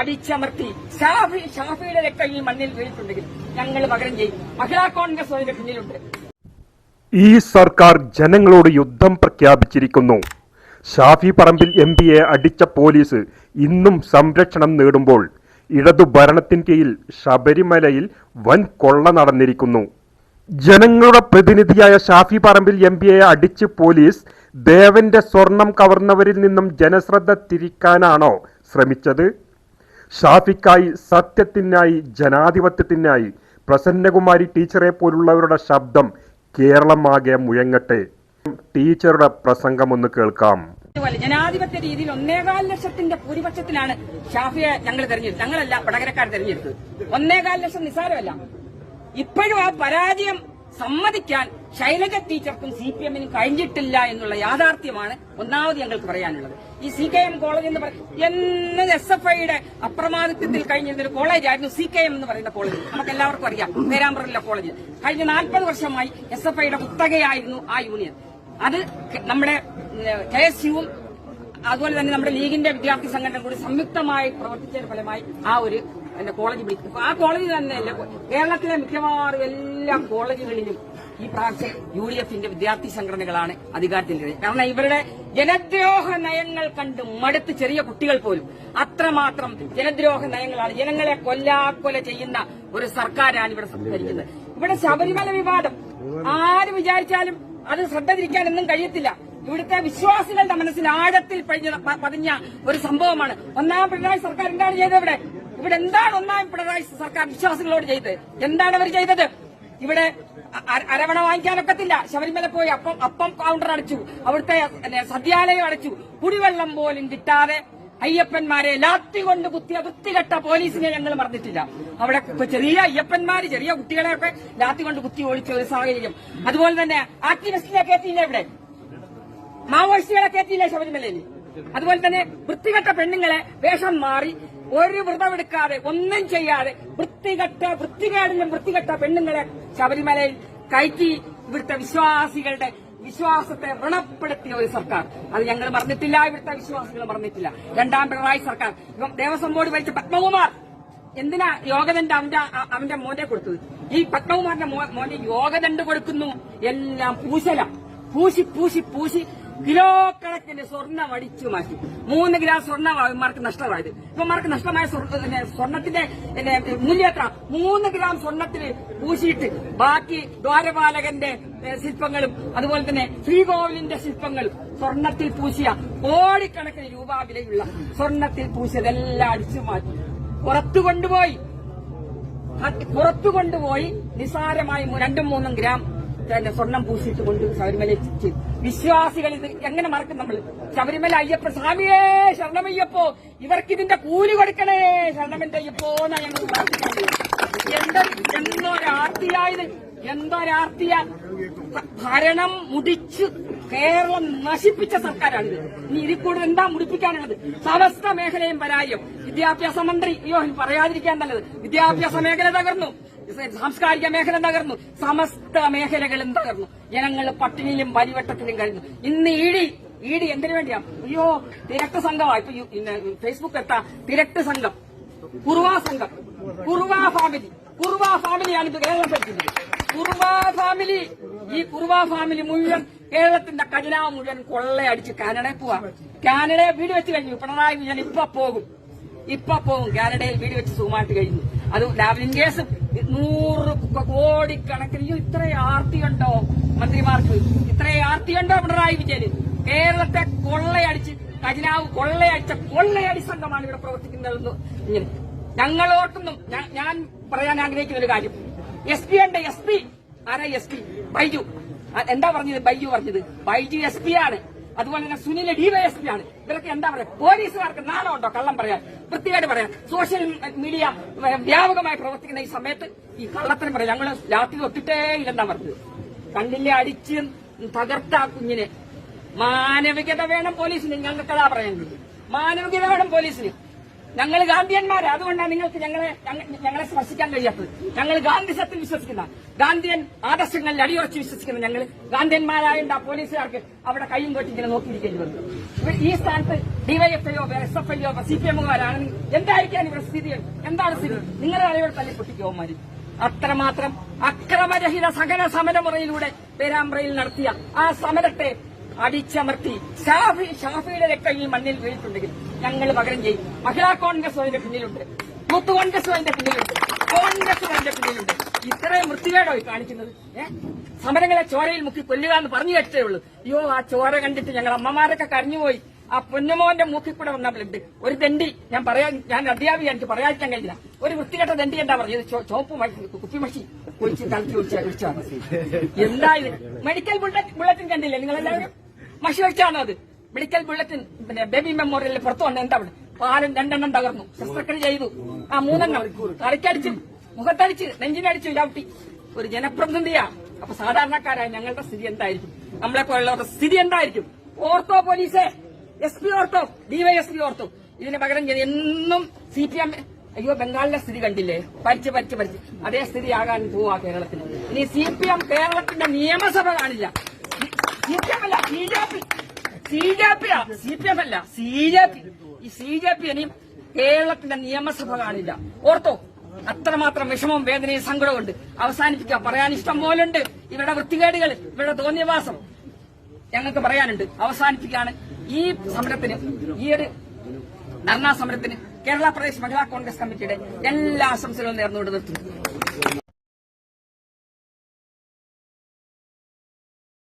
അടിച്ചമർത്തി. ഷാഫി ഷാഫിയുടെ രക്തം ഈ മണ്ണിൽ വീണിട്ടുണ്ടെങ്കിൽ ഞങ്ങൾ പകരം ചെയ്യും. മഹിളാ കോൺഗ്രസ് അതിന്റെ പിന്നിലുണ്ട്. ഈ സർക്കാർ ജനങ്ങളോട് യുദ്ധം പ്രഖ്യാപിച്ചിരിക്കുന്നു. ഷാഫി പറമ്പിൽ എം പിയെ അടിച്ച പോലീസ് ഇന്നും സംരക്ഷണം നേടുമ്പോൾ ഇടതു ഭരണത്തിൻ കീഴിൽ ശബരിമലയിൽ വൻ കൊള്ള നടന്നിരിക്കുന്നു. ജനങ്ങളുടെ പ്രതിനിധിയായ ഷാഫി പറമ്പിൽ എം പിയെ അടിച്ച് പോലീസ് ദേവന്റെ സ്വർണം കവർന്നവരിൽ നിന്നും ജനശ്രദ്ധ തിരിക്കാനാണോ ശ്രമിച്ചത്? ഷാഫിക്കായി സത്യത്തിനായി ജനാധിപത്യത്തിനായി പ്രസന്നകുമാരി ടീച്ചറെ പോലുള്ളവരുടെ ശബ്ദം കേരളമാകെ മുഴങ്ങട്ടെ. ടീച്ചറുടെ പ്രസംഗം ഒന്ന് കേൾക്കാം ജനാധിപത്യ രീതിയിൽ ഒന്നേകാൽ ലക്ഷത്തിന്റെ ഭൂരിപക്ഷത്തിലാണ് ഷാഫിയെ ഞങ്ങൾ തെരഞ്ഞെടുത്തത്. ഞങ്ങളല്ല വടകരക്കാർ തെരഞ്ഞെടുത്തത്. ഒന്നേകാൽ ലക്ഷം നിസാരമല്ല ഇപ്പോഴും ആ പരാജയം സമ്മതിക്കാൻ ശൈലജ ടീച്ചർക്കും സി പി എമ്മിനും കഴിഞ്ഞിട്ടില്ല എന്നുള്ള യാഥാർത്ഥ്യമാണ് ഒന്നാമത് ഞങ്ങൾക്ക് പറയാനുള്ളത്. ഈ സി കെ എം കോളേജ് എന്ന് പറയുന്നത് എന്ന് എസ് എഫ് ഐയുടെ അപ്രമാദിത്വത്തിൽ കഴിഞ്ഞിരുന്ന ഒരു കോളേജായിരുന്നു സി കെ എം എന്ന് പറയുന്ന കോളേജ്. നമുക്ക് എല്ലാവർക്കും അറിയാം. പേരാമ്പ്രയിലെ കോളേജ്. കഴിഞ്ഞ നാൽപ്പത് വർഷമായി എസ് എഫ് ഐയുടെ കുത്തകയായിരുന്നു ആ യൂണിയൻ. അത് നമ്മുടെ കെ എസ് യുവും അതുപോലെ തന്നെ നമ്മുടെ ലീഗിന്റെ വിദ്യാർത്ഥി സംഘടന കൂടി സംയുക്തമായി പ്രവർത്തിച്ചതിന്റെ ഫലമായി ആ ഒരു കോളേജ് വിളിക്കും ആ കോളേജ് തന്നെയല്ല കേരളത്തിലെ മിക്കവാറും എല്ലാ കോളേജുകളിലും ഈ പ്രാവശ്യം യു ഡി എഫിന്റെ വിദ്യാർത്ഥി സംഘടനകളാണ് അധികാരത്തിന്റെ കാരണം ഇവരുടെ ജനദ്രോഹ നയങ്ങൾ കണ്ട് മടുത്ത് ചെറിയ കുട്ടികൾ പോലും അത്രമാത്രം ജനദ്രോഹ നയങ്ങളാണ് ജനങ്ങളെ കൊല്ലാക്കൊല ചെയ്യുന്ന ഒരു സർക്കാരാണ് ഇവിടെ സംസാരിക്കുന്നത് ഇവിടെ ശബരിമല വിവാദം ആര് വിചാരിച്ചാലും അത് ശ്രദ്ധ തിരിക്കാനൊന്നും കഴിയത്തില്ല. ഇവിടുത്തെ വിശ്വാസികളുടെ മനസ്സിൽ ആഴത്തിൽ പതിഞ്ഞ ഒരു സംഭവമാണ്. ഒന്നാം പിണറായി സർക്കാർ എന്താണ് ചെയ്തത് ഇവിടെ? ഇവിടെ എന്താണ് ഒന്നാം പിണറായി സർക്കാർ വിശ്വാസികളോട് ചെയ്തത്? എന്താണ് അവർ ചെയ്തത്? ഇവിടെ അരവണ വാങ്ങിക്കാനൊക്കത്തില്ല ശബരിമല പോയി അപ്പം അപ്പം കൗണ്ടർ അടച്ചു. അവിടുത്തെ സദ്യാലയം അടച്ചു. കുടിവെള്ളം പോലും കിട്ടാതെ അയ്യപ്പന്മാരെ ലാത്തി കൊണ്ട് കുത്തിയ വൃത്തികെട്ട പോലീസിനെ ഞങ്ങൾ മറന്നിട്ടില്ല. അവിടെ ചെറിയ അയ്യപ്പന്മാര് ചെറിയ കുട്ടികളെയൊക്കെ ലാത്തി കൊണ്ട് കുത്തി ഓടിച്ച ഒരു സാഹചര്യം. അതുപോലെ തന്നെ ആക്ടിവിസ്റ്റിനെ കയറ്റിയില്ല ഇവിടെ? മാവോയിസ്റ്റുകളെ കയറ്റിയില്ലേ ശബരിമലയിൽ? അതുപോലെ തന്നെ വൃത്തികെട്ട പെണ്ണുങ്ങളെ വേഷം മാറി ഒരു വ്രതമെടുക്കാതെ ഒന്നും ചെയ്യാതെ വൃത്തികെട്ട വൃത്തികേടിലും വൃത്തികെട്ട പെണ്ണുങ്ങളെ ശബരിമലയിൽ കയറ്റി ഇവിടുത്തെ വിശ്വാസികളുടെ വിശ്വാസത്തെ വ്രണപ്പെടുത്തിയ ഒരു സർക്കാർ. അത് ഞങ്ങൾ പറഞ്ഞിട്ടില്ല ഇവിടുത്തെ വിശ്വാസികൾ പറഞ്ഞിട്ടില്ല രണ്ടാം പിണറായി സർക്കാർ. ഇപ്പം ദേവസ്വം ബോർഡ് ഭരിച്ച പത്മകുമാർ എന്തിനാ യോഗദണ്ഡ് അവന്റെ അവന്റെ മോനെ കൊടുത്തത്? ഈ പത്മകുമാറിന്റെ മോനെ യോഗദണ്ഡ് കൊടുക്കുന്നു. എല്ലാം പൂശല. പൂശി പൂശി പൂശി. കിലോ കണക്കിന് സ്വർണം അടിച്ചു മാറ്റി. മൂന്ന് ഗ്രാം സ്വർണം മാർക്ക് നഷ്ടമായത്. മാർക്ക് നഷ്ടമായ സ്വർണത്തിന്റെ മൂല്യം എത്ര? മൂന്ന് ഗ്രാം സ്വർണത്തിന് പൂശിയിട്ട് ബാക്കി ദ്വാരപാലകന്റെ ശില്പങ്ങളും അതുപോലെ തന്നെ ശ്രീകോവിലിന്റെ ശില്പങ്ങളും സ്വർണത്തിൽ പൂശിയ കോടിക്കണക്കിന് രൂപ വിലയുള്ള സ്വർണത്തിൽ പൂശിയതെല്ലാം അടിച്ചു മാറ്റി. പുറത്തു കൊണ്ടുപോയി. പുറത്തു കൊണ്ടുപോയി നിസാരമായി രണ്ടും മൂന്നും ഗ്രാം പിന്നെ സ്വർണം പൂശിയിട്ട് കൊണ്ട് ശബരിമല എത്തിച്ചു. വിശ്വാസികൾ ഇത് എങ്ങനെ മറക്കും നമ്മൾ? ശബരിമല അയ്യപ്പ സ്വാമിയേ ശരണമയ്യപ്പോ ഇവർക്ക് ഇതിന്റെ കൂലി കൊടുക്കണേ ശരണമെന്റെ അയ്യപ്പോ എന്തൊരാർത്തിയായത് എന്തൊരാർത്തിയ ഭരണം മുടിച്ച് കേരളം നശിപ്പിച്ച സർക്കാരാണിത്. ഇനി ഇതിൽ കൂടുതൽ എന്താ മുടിപ്പിക്കാനുള്ളത്? സമസ്ത മേഖലയും പരാജയം. വിദ്യാഭ്യാസ മന്ത്രി അയ്യോ പറയാതിരിക്കാൻ നല്ലത്. വിദ്യാഭ്യാസ മേഖല തകർന്നു. സാംസ്കാരിക മേഖല തകർന്നു. സമസ്ത മേഖലകളും തകർന്നു. ജനങ്ങൾ പട്ടിണിയിലും വലിവട്ടത്തിലും കഴിഞ്ഞു ഇന്ന് ഇടി ഇടി എന്തിനു വേണ്ടിയാ? അയ്യോ തിരക്ക് സംഘമാണ് ഇപ്പൊ ഫേസ്ബുക്ക് എത്താ. തിരക്ക് സംഘം. കുറുവാ സംഘം. കുറുവാ ഫാമിലി കുറുവാ ഫാമിലിയാണ് ഇത് കേരളം ഭരിക്കുന്നത്. കുറുവാ ഫാമിലി ഈ കുറുവാ ഫാമിലി മുഴുവൻ കേരളത്തിന്റെ ഖജനാവ് മുഴുവൻ കൊള്ളയടിച്ച് കാനഡയിൽ പോവാ. കാനഡയെ വീട് വെച്ച് കഴിഞ്ഞു. പിണറായി വിജയൻ ഇപ്പൊ പോകും. ഇപ്പൊ പോകും. കാനഡയിൽ വീട് വെച്ച് സുഖമായിട്ട് കഴിഞ്ഞു. അത് ലാവ്ലിൻ കേസ് നൂറ് കോടിക്കണക്കിന്. ഇത്ര ആർത്തിയുണ്ടോ മന്ത്രിമാർക്ക്? ഇത്ര ആർത്തിയുണ്ടോ പിണറായി വിജയൻ? കേരളത്തെ കൊള്ളയടിച്ച് ഖജനാവ് കൊള്ളയടിച്ച കൊള്ളയടി സംഘമാണ് ഇവിടെ പ്രവർത്തിക്കുന്നതെന്ന് ഇങ്ങനെ. ഞങ്ങൾ ഓർക്കുന്നു ഞാൻ- പറയാൻ ആഗ്രഹിക്കുന്ന ഒരു കാര്യം. എസ് പി ഉണ്ട് എസ് പി. ആരാ എസ് പി? ബൈജു. എന്താ പറഞ്ഞത്? ബൈജു പറഞ്ഞത്. ബൈജു എസ് പി ആണ്. അതുപോലെ തന്നെ സുനിൽ ഡിവൈഎസ്പി ആണ് ഇവരൊക്കെ എന്താ പറയാ പോലീസുകാർക്ക് നാണമുണ്ടോ? കള്ളം പറയാൻ. വൃത്തിയായിട്ട് പറയാൻ. സോഷ്യൽ മീഡിയ വ്യാപകമായി പ്രവർത്തിക്കുന്ന ഈ സമയത്ത് ഈ കള്ളത്തിന് പറയാം ഞങ്ങൾ രാത്രി ഒത്തിട്ടേ ഇല്ലെന്നാ പറഞ്ഞത്. കണ്ടില്ലേ അടിച്ച് തകർത്ത കുഞ്ഞിനെ മാനവികത വേണം പോലീസിന്. ഞങ്ങൾക്ക് അതാ പറയുന്നത് മാനവികത വേണം പോലീസിന്. ഞങ്ങൾ ഗാന്ധിയന്മാരാ. അതുകൊണ്ടാണ് നിങ്ങൾക്ക് ഞങ്ങളെ ഞങ്ങളെ സ്പർശിക്കാൻ കഴിയാത്തത്. ഞങ്ങൾ ഗാന്ധിസത്തിൽ വിശ്വസിക്കുന്ന ഗാന്ധിയൻ ആദർശങ്ങളിൽ അടിയുറച്ച് വിശ്വസിക്കുന്ന ഞങ്ങൾ ഗാന്ധിയന്മാരായ ആ പോലീസുകാർക്ക് അവിടെ കൈയും കൊട്ടിങ്ങനെ നോക്കിയിരിക്കേണ്ടി വന്നു ഈ സ്ഥാനത്ത് ഡിവൈഎഫ്ഐയോ എസ് എഫ് ഐയോ സി പി എമ്മുകാരാണ് എന്തായിരിക്കാൻ ഇവിടെ സ്ഥിതികൾ എന്താണ് സ്ഥിതി? നിങ്ങളുടെ അറിയോട് തല്ലി പൊട്ടിക്കോമാര് അത്രമാത്രം അക്രമരഹിത സകല സമരമുറയിലൂടെ പേരാമ്പ്രയിൽ നടത്തിയ ആ സമരത്തെ അടിച്ചമർത്തി ഷാഫി ഷാഫിയുടെ രക്തം ഈ മണ്ണിൽ വീണിട്ടുണ്ടെങ്കിൽ ഞങ്ങൾ പകരം ചെയ്യും. മഹിളാ കോൺഗ്രസ് അതിന്റെ പിന്നിലുണ്ട്. യൂത്ത് കോൺഗ്രസ് അതിന്റെ പിന്നിലുണ്ട്. കോൺഗ്രസ് അതിന്റെ പിന്നിലുണ്ട്. ഇത്രയും വൃത്തികേടോ കാണിക്കുന്നത്? സമരങ്ങളെ ചോരയിൽ മുക്കി കൊല്ലുക എന്ന് പറഞ്ഞു കേട്ടേ ഉള്ളൂ. അയ്യോ ആ ചോര കണ്ടിട്ട് ഞങ്ങൾ അമ്മമാരൊക്കെ കരഞ്ഞുപോയി. ആ പൊന്നുമോന്റെ മൂക്കിൽ കൂടെ വന്ന ബ്ലഡ് ഒരു ദണ്ടി ഞാൻ പറയാൻ ഞാൻ അധ്യാപിക എനിക്ക് പറയാതിരിക്കാൻ കഴിയില്ല. ഒരു വൃത്തികെട്ട ദണ്ടി എന്താ പറഞ്ഞത്? ചോപ്പ് ചോപ്പ് മഷി. കുഴിച്ച് തലത്തി ഒഴിച്ച ഒഴിച്ചാണ് എന്താ ഇത്? മെഡിക്കൽ ബുള്ളറ്റ് ബുള്ളറ്റിൻ കണ്ടില്ലേ നിങ്ങളെല്ലാവരും? മഷി ഒഴിച്ചാണോ അത്? മെഡിക്കൽ ബുള്ളറ്റിൻ പിന്നെ ബേബി മെമ്മോറിയലിൽ പുറത്തു വന്ന എന്താ അവിടെ? പാലും രണ്ടെണ്ണം തകർന്നു. ശസ്ത്രക്രിയ ചെയ്തു. ആ മൂന്നെണ്ണം. തലക്കടിച്ച് മുഖത്തടിച്ച്. നെഞ്ചിനടിച്ചു. ചവിട്ടി ഒരു ജനപ്രതിനിധിയാ. അപ്പൊ സാധാരണക്കാരായ ഞങ്ങളുടെ സ്ഥിതി എന്തായിരിക്കും? നമ്മളെ പോലുള്ളവരുടെ സ്ഥിതി എന്തായിരിക്കും? ഓർത്തോ പോലീസേ. എസ് പി ഓർത്തോ. ഡിവൈഎസ്പി ഓർത്തോ. ഇതിന് പകരം എന്നും സി പി എം അയ്യോ ബംഗാളിലെ സ്ഥിതി കണ്ടില്ലേ? പരിച്ച് പരിച്ച് പരിച്ച്. അതേ സ്ഥിതി ആകാൻ പോവാ കേരളത്തിന്. ഇനി സി പി എം കേരളത്തിന്റെ നിയമസഭ കാണില്ല. സി പി എം അല്ല. അല്ല ഈ കേരളത്തിന്റെ നിയമസഭ കാണില്ല. ഓർത്തോ അത്രമാത്രം വിഷമവും വേദനയും സങ്കടമുണ്ട് അവസാനിപ്പിക്കുക പറയാൻ ഇഷ്ടം പോലുണ്ട്. ഇവരുടെ വൃത്തികേടുകൾ ഇവരുടെ തോന്നിയവാസം ഞങ്ങൾക്ക് പറയാനുണ്ട്. അവസാനിപ്പിക്കുകയാണ് ഈ സമരത്തിന് ഈ ഒരു ധർണാ സമരത്തിന് കേരള പ്രദേശ് മഹിളാ കോൺഗ്രസ് കമ്മിറ്റിയുടെ എല്ലാ ആശംസകളും നേർന്നുകൊണ്ട് നിർത്തുന്നു.